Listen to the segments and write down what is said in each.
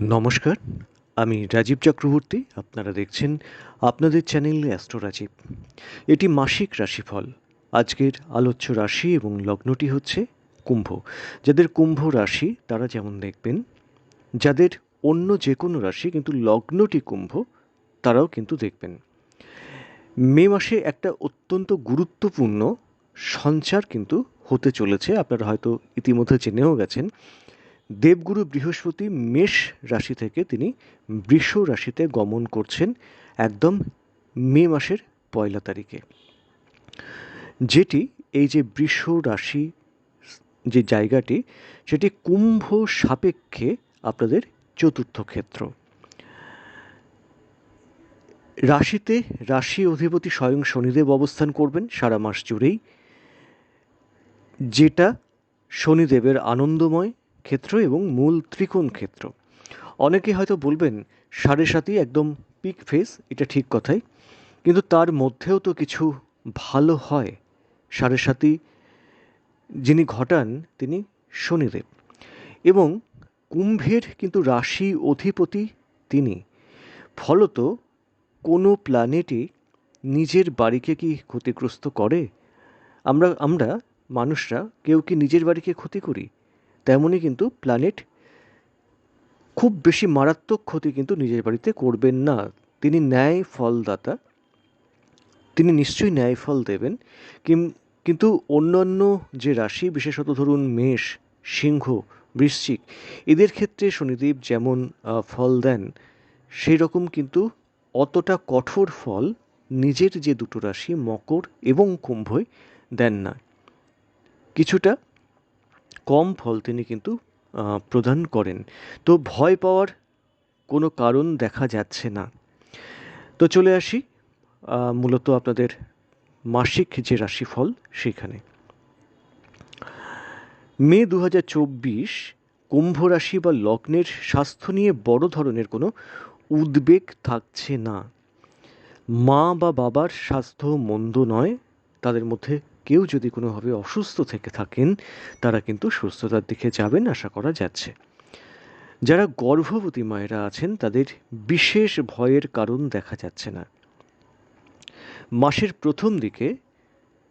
নমস্কার, আমি রাজীব চক্রবর্তী, আপনারা দেখছেন আপনাদের চ্যানেল অ্যাস্ট্রো রাজীব। এটি মাসিক রাশিফল। আজকের আলোচ্য রাশি এবং লগ্নটি হচ্ছে কুম্ভ। যাদের কুম্ভ রাশি, তারা যেমন দেখবেন, যাদের অন্য যে কোনো রাশি কিন্তু লগ্নটি কুম্ভ, তারাও কিন্তু দেখবেন। মে মাসে একটা অত্যন্ত গুরুত্বপূর্ণ সঞ্চার কিন্তু হতে চলেছে, আপনারা হয়তো ইতিমধ্যে জেনেও গেছেন। দেবগুরু বৃহস্পতি মেষ রাশি থেকে তিনি বৃষ রাশিতে গমন করছেন একদম মে মাসের পয়লা তারিখে। যেটি এই যে বৃষ রাশি যে জায়গাটি, সেটি কুম্ভ সাপেক্ষে আপনাদের চতুর্থ ক্ষেত্র। রাশিতে রাশি অধিপতি স্বয়ং শনিদেব অবস্থান করবেন সারা মাস জুড়েই। যেটা শনিদেবের আনন্দময় ক্ষেত্র এবং মূল ত্রিকোণ ক্ষেত্র। অনেকে হয়তো বলবেন, সাড়ে সাতই একদম পিক ফেস এটা ঠিক কথাই। কিন্তু তার মধ্যেও তো কিছু ভালো হয়। সাড়ে সাতই যিনি ঘটান, তিনি শনিদেব। এবং কুম্ভের কিন্তু রাশি অধিপতি তিনি। ফলত কোনো প্ল্যানেটই নিজের বাড়িকে কি ক্ষতিগ্রস্ত করে? আমরা আমরা মানুষরা কেউ কি নিজের বাড়িকে ক্ষতি করি? তেমনই কিন্তু প্ল্যানেট খুব বেশি মারাত্মক ক্ষতি কিন্তু নিজের বাড়িতে করবেন না। তিনি ন্যায় ফলদাতা। তিনি নিশ্চয়ই ন্যায় ফল দেবেন। কিন্তু অন্যান্য যে রাশি, বিশেষত ধরুন মেষ, সিংহ, বৃশ্চিক, এদের ক্ষেত্রে শনিদেব যেমন ফল দেন সেই রকম কিন্তু অতটা কঠোর ফল নিজের যে দুটো রাশি, মকর এবং কুম্ভই দেন না। কিছুটা কম ফল তিনি কিন্তু প্রদান করেন। তো ভয় পাওয়ার কোনো কারণ দেখা যাচ্ছে না। তো চলে আসি মূলত আপনাদের মাসিক যে রাশিফল সেখানে। মে দু হাজার চব্বিশ কুম্ভ রাশি বা লগ্নের স্বাস্থ্য নিয়ে বড় ধরনের কোনো উদ্বেগ থাকছে না। মা বা বাবার স্বাস্থ্য মন্দ নয়, তাদের মধ্যে কেউ যদি কোনোভাবে অসুস্থ থেকে থাকেন, তারা কিন্তু সুস্থতার দিকে যাবেন আশা করা যাচ্ছে। যারা গর্ভবতী মায়েরা আছেন, তাদের বিশেষ ভয়ের কারণ দেখা যাচ্ছে না। মাসের প্রথম দিকে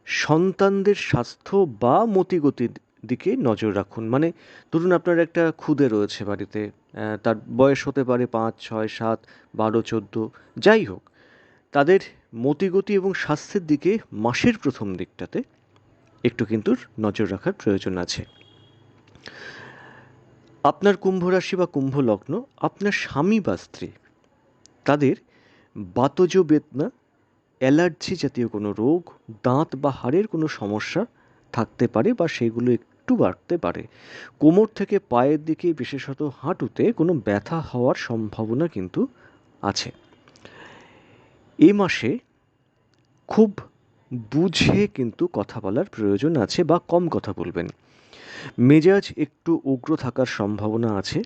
সন্তানদের স্বাস্থ্য বা মতিগতির দিকে নজর রাখুন। মানে ধরুন আপনার একটা খুদে রয়েছে বাড়িতে তার বয়স হতে পারে পাঁচ, ছয়, সাত, বারো, চোদ্দ, যাই হোক, তাদের মতিগতি এবং স্বাস্থ্যের দিকে মাসের প্রথম দিকটাতে একটু কিন্তু নজর রাখার প্রয়োজন আছে। আপনার কুম্ভ রাশি বা কুম্ভ লগ্ন আপনার স্বামী বা স্ত্রী, তাদের বাতজ বেদনা অ্যালার্জি জাতীয় কোনো রোগ, দাঁত বা হাড়ের কোনো সমস্যা থাকতে পারে বা সেগুলো একটু বাড়তে পারে। কোমর থেকে পায়ের দিকে বিশেষত হাঁটুতে কোনো ব্যথা হওয়ার সম্ভাবনা কিন্তু আছে। এ মাসে খুব বুঝে কিন্তু কথা বলার প্রয়োজন আছে বা কম কথা বলবেন। মেজাজ একটু উগ্র থাকার সম্ভাবনা আছে।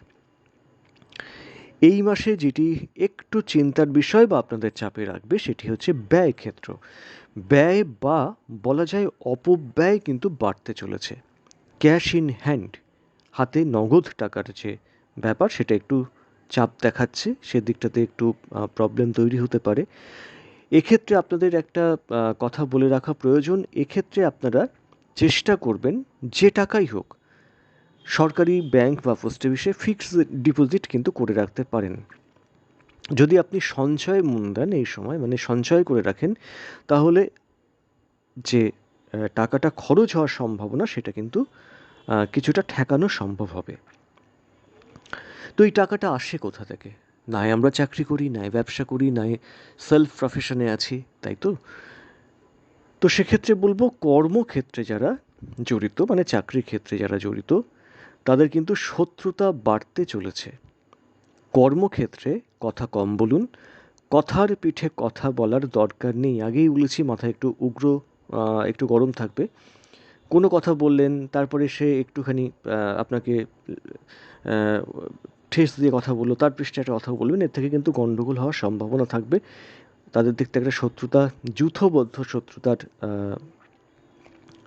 এই মাসে যেটি একটু চিন্তার বিষয় বা আপনাদের চাপে রাখবে সেটি হচ্ছে ব্যয় ক্ষেত্র। ব্যয় বা বলা যায় অপব্যয় কিন্তু বাড়তে চলেছে। ক্যাশ ইন হ্যান্ড, হাতে নগদ টাকার যে ব্যাপার সেটা একটু চাপ দেখাচ্ছে সেদিকটাতে একটু প্রবলেম তৈরি হতে পারে। এক্ষেত্রে আপনাদের একটা কথা বলে রাখা প্রয়োজন। এক্ষেত্রে আপনারা চেষ্টা করবেন যে টাকাই হোক, সরকারি ব্যাংক বা পোস্ট অফিসে ফিক্সড ডিপোজিট কিন্তু করে রাখতে পারেন। যদি আপনি সঞ্চয় মন দেন এই সময় মানে সঞ্চয় করে রাখেন, তাহলে যে টাকাটা খরচ হওয়ার সম্ভাবনা, সেটা কিন্তু কিছুটা ঠেকানো সম্ভব হবে। তো এই টাকাটা আসে কোথা থেকে? নাই আমরা চাকরি করি, নাই ব্যবসা করি, নাই সেলফ প্রফেশনে আছি, তাই তো? তো সেক্ষেত্রে বলব কর্মক্ষেত্রে যারা জড়িত মানে চাকরির ক্ষেত্রে যারা জড়িত, তাদের কিন্তু শত্রুতা বাড়তে চলেছে। কর্মক্ষেত্রে কথা কম বলুন, কথার পিঠে কথা বলার দরকার নেই। আগেই বলেছি, মাথায় একটু উগ্র একটু গরম থাকবে। কোনো কথা বললেন, তারপরে সে একটুখানি আপনাকে ঠেস দিয়ে কথা বলল, তার পৃষ্ঠে একটা কথা বলবেন এর থেকে কিন্তু গণ্ডগোল হওয়ার সম্ভাবনা থাকবে। তাদের দিক থেকে একটা শত্রুতা, যুথবদ্ধ শত্রুতার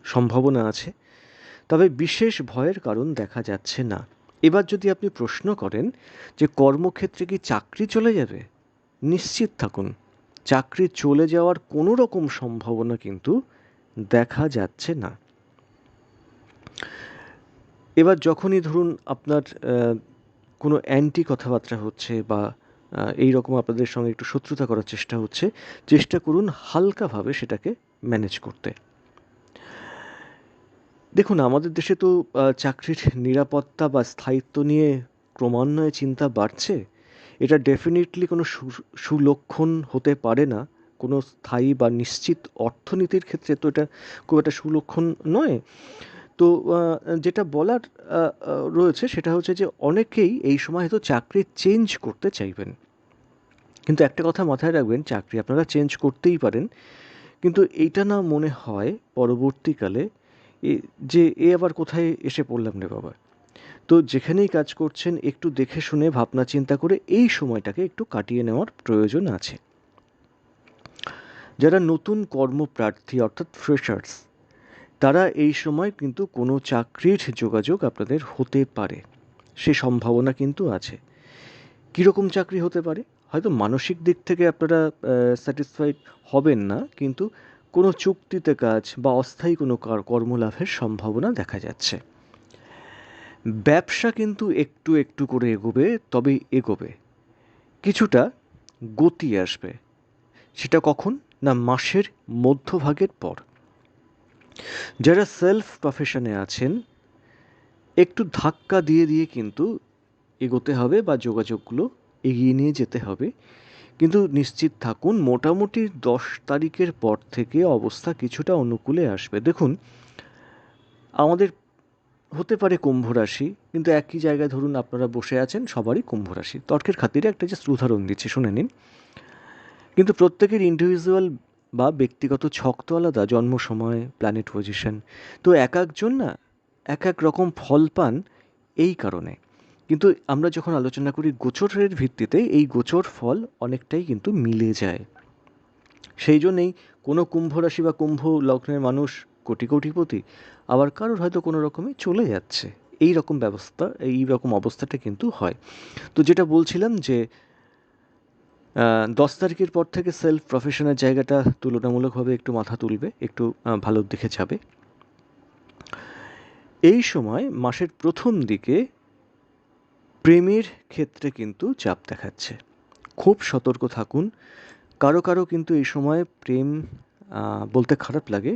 সম্ভাবনা আছে। তবে বিশেষ ভয়ের কারণ দেখা যাচ্ছে না। এবার যদি আপনি প্রশ্ন করেন যে কর্মক্ষেত্রে কি চাকরি চলে যাবে, নিশ্চিত থাকুন, চাকরি চলে যাওয়ার কোনো রকম সম্ভাবনা কিন্তু দেখা যাচ্ছে না। এবার যখনই ধরুন আপনার কোনো অ্যান্টি কথাবার্তা হচ্ছে বা এই রকম আপনাদের সঙ্গে একটু শত্রুতা করার চেষ্টা হচ্ছে, চেষ্টা করুন হালকাভাবে সেটাকে ম্যানেজ করতে। দেখুন, আমাদের দেশে তো চাকরির নিরাপত্তা বা স্থায়িত্ব নিয়ে ক্রমান্বয়ে চিন্তা বাড়ছে। এটা ডেফিনেটলি কোনো সুলক্ষণ হতে পারে না। কোনো স্থায়ী বা নিশ্চিত অর্থনীতির ক্ষেত্রে তো এটা খুব একটা সুলক্ষণ নয়। তো যেটা বলার রয়েছে সেটা হচ্ছে যে অনেকেই এই সময় হয়তো চাকরি চেঞ্জ করতে চাইবেন। কিন্তু একটা কথা মাথায় রাখবেন, চাকরি আপনারা চেঞ্জ করতেই পারেন। কিন্তু এইটা না মনে হয় পরবর্তীকালে যে এ আবার কোথায় এসে পড়লাম রে বাবা। তো যেখানেই কাজ করছেন, একটু দেখে শুনে, ভাবনা চিন্তা করে এই সময়টাকে একটু কাটিয়ে নেওয়ার প্রয়োজন আছে। যারা নতুন কর্মপ্রার্থী অর্থাৎ ফ্রেশার্স তারা এই সময় কিন্তু কোনো চাকরির যোগাযোগ আপনাদের হতে পারে। সে সম্ভাবনা কিন্তু আছে। কীরকম চাকরি হতে পারে? হয়তো মানসিক দিক থেকে আপনারা স্যাটিসফাইড হবেন না, কিন্তু কোনো চুক্তিতে কাজ বা অস্থায়ী কোনো কর্মলাভের সম্ভাবনা দেখা যাচ্ছে। ব্যবসা কিন্তু একটু একটু করে এগোবে, তবে এগোবে। কিছুটা গতি আসবে। সেটা কখন? না মাসের মধ্যভাগের পর। যারা সেলফ প্রফেশনে আছেন, একটু ধাক্কা দিয়ে দিয়ে কিন্তু এগোতে হবে বা যোগাযোগগুলো এগিয়ে নিয়ে যেতে হবে। কিন্তু নিশ্চিত থাকুন, মোটামুটি দশ তারিখের পর থেকে অবস্থা কিছুটা অনুকূলে আসবে। দেখুন, আমাদের হতে পারে কুম্ভ রাশি, কিন্তু একই জায়গায় ধরুন আপনারা বসে আছেন, সবারই কুম্ভ রাশি। তর্কের খাতিরে একটা জাস্ট উদাহরণ দিচ্ছি, শুনে নিন। কিন্তু প্রত্যেকের ইন্ডিভিজুয়াল বা ব্যক্তিগত ছক তো আলাদা জন্ম সময় প্ল্যানেট পজিশন তো এক একজন না এক এক রকম ফল পান এই কারণে। কিন্তু আমরা যখন আলোচনা করি গোচরের ভিত্তিতে, এই গোচর ফল অনেকটাই কিন্তু মিলে যায়। সেই জন্যেই কোনো কুম্ভ রাশি বা কুম্ভ লগ্নের মানুষ, কোটি কোটিপতি, আবার কারোর হয়তো কোনো রকমে চলে যাচ্ছে। এই রকম ব্যবস্থা, এই রকম অবস্থাটা কিন্তু হয়। তো যেটা বলছিলাম যে দশ তারিখের পর থেকে সেলফ প্রফেশনের জায়গাটা তুলনামূলকভাবে একটু মাথা তুলবে, একটু ভালোর দিকে যাবে। এই সময় মাসের প্রথম দিকে প্রেমের ক্ষেত্রে কিন্তু চাপ দেখাচ্ছে। খুব সতর্ক থাকুন। কারও কারও কিন্তু এই সময় প্রেম বলতে খারাপ লাগে,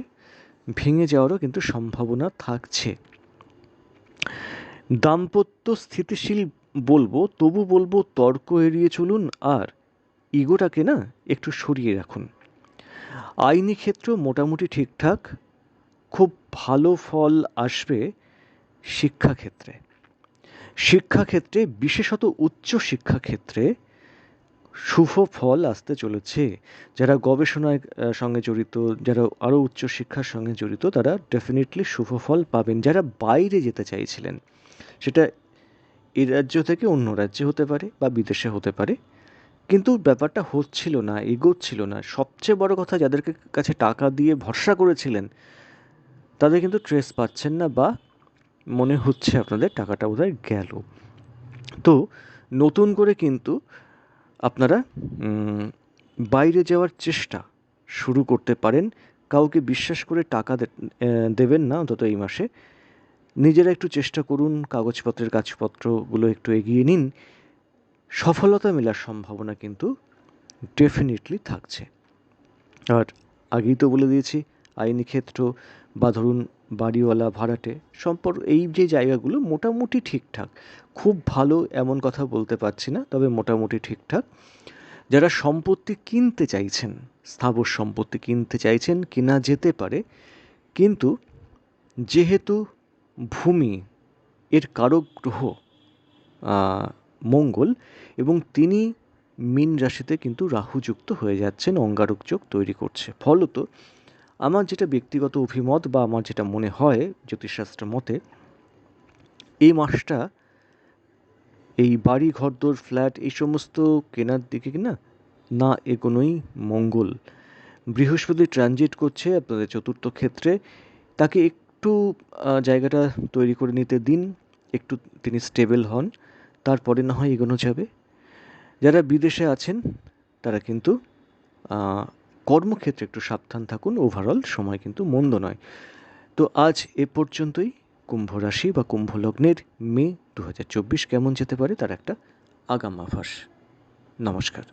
ভেঙে যাওয়ারও কিন্তু সম্ভাবনা থাকছে। দাম্পত্য স্থিতিশীল বলব, তবু বলব তর্ক এড়িয়ে চলুন, আর ইগোটাকে না একটু সরিয়ে রাখুন। আইনি ক্ষেত্র মোটামুটি ঠিকঠাক, খুব ভালো ফল আসবে শিক্ষাক্ষেত্রে। শিক্ষাক্ষেত্রে, বিশেষত উচ্চ শিক্ষাক্ষেত্রে শুভ ফল আসতে চলেছে। যারা গবেষণার সঙ্গে জড়িত, যারা আরও উচ্চ শিক্ষার সঙ্গে জড়িত, তারা ডেফিনেটলি শুভ ফল পাবেন। যারা বাইরে যেতে চাইছিলেন, সেটা এ রাজ্য থেকে অন্য রাজ্যে হতে পারে বা বিদেশে হতে পারে। কিন্তু ব্যাপারটা হচ্ছিল না, এগোচ্ছিল না। সবচেয়ে বড় কথা, যাদেরকে কাছে টাকা দিয়ে ভরসা করেছিলেন, তাদের কিন্তু ট্রেস পাচ্ছেন না বা মনে হচ্ছে আপনাদের টাকাটা বোধহয় গেল। তো নতুন করে কিন্তু আপনারা বাইরে যাওয়ার চেষ্টা শুরু করতে পারেন। কাউকে বিশ্বাস করে টাকা দেবেন না, অন্তত এই মাসে। নিজেরা একটু চেষ্টা করুন, কাগজপত্রের কাজপত্রগুলো একটু এগিয়ে নিন। সফলতা মেলার সম্ভাবনা কিন্তু ডেফিনেটলি থাকছে। আর আগেই তো বলে দিয়েছি, আইনি ক্ষেত্র বা ধরুন বাড়িওয়ালা, ভাড়াটে সম্পর্ক এই যে জায়গাগুলো মোটামুটি ঠিকঠাক। খুব ভালো এমন কথা বলতে পারছি না, তবে মোটামুটি ঠিকঠাক। যারা সম্পত্তি কিনতে চাইছেন, স্থাবর সম্পত্তি কিনতে চাইছেন, কিনা যেতে পারে, কিন্তু যেহেতু ভূমি এর কারক গ্রহ মঙ্গল এবং তিনি মীন রাশিতে কিন্তু রাহুযুক্ত হয়ে যাচ্ছেন, অঙ্গারক যোগ তৈরি করছে। ফলত আমার যেটা ব্যক্তিগত অভিমত বা আমার যেটা মনে হয় জ্যোতিষশাস্ত্র মতে, এই মাসটা এই বাড়ি, ঘরদোর, ফ্ল্যাট এই সমস্ত কেনার দিকে কিনা না এগোনোই মঙ্গল। বৃহস্পতি ট্রানজিট করছে আপনাদের চতুর্থ ক্ষেত্রে। তাকে একটু জায়গাটা তৈরি করে নিতে দিন, একটু তিনি স্টেবল হন। তারপরে না হয় এগোনো যাবে। যারা বিদেশে আছেন, তারা কিন্তু কর্মক্ষেত্রে একটু সাবধান থাকুন। ওভারঅল সময় কিন্তু মন্দ নয়। তো আজ এ পর্যন্তই। কুম্ভ রাশি বা কুম্ভ লগ্নের মে দু হাজার চব্বিশ কেমন যেতে পারে তার একটা আগাম আভাস। নমস্কার।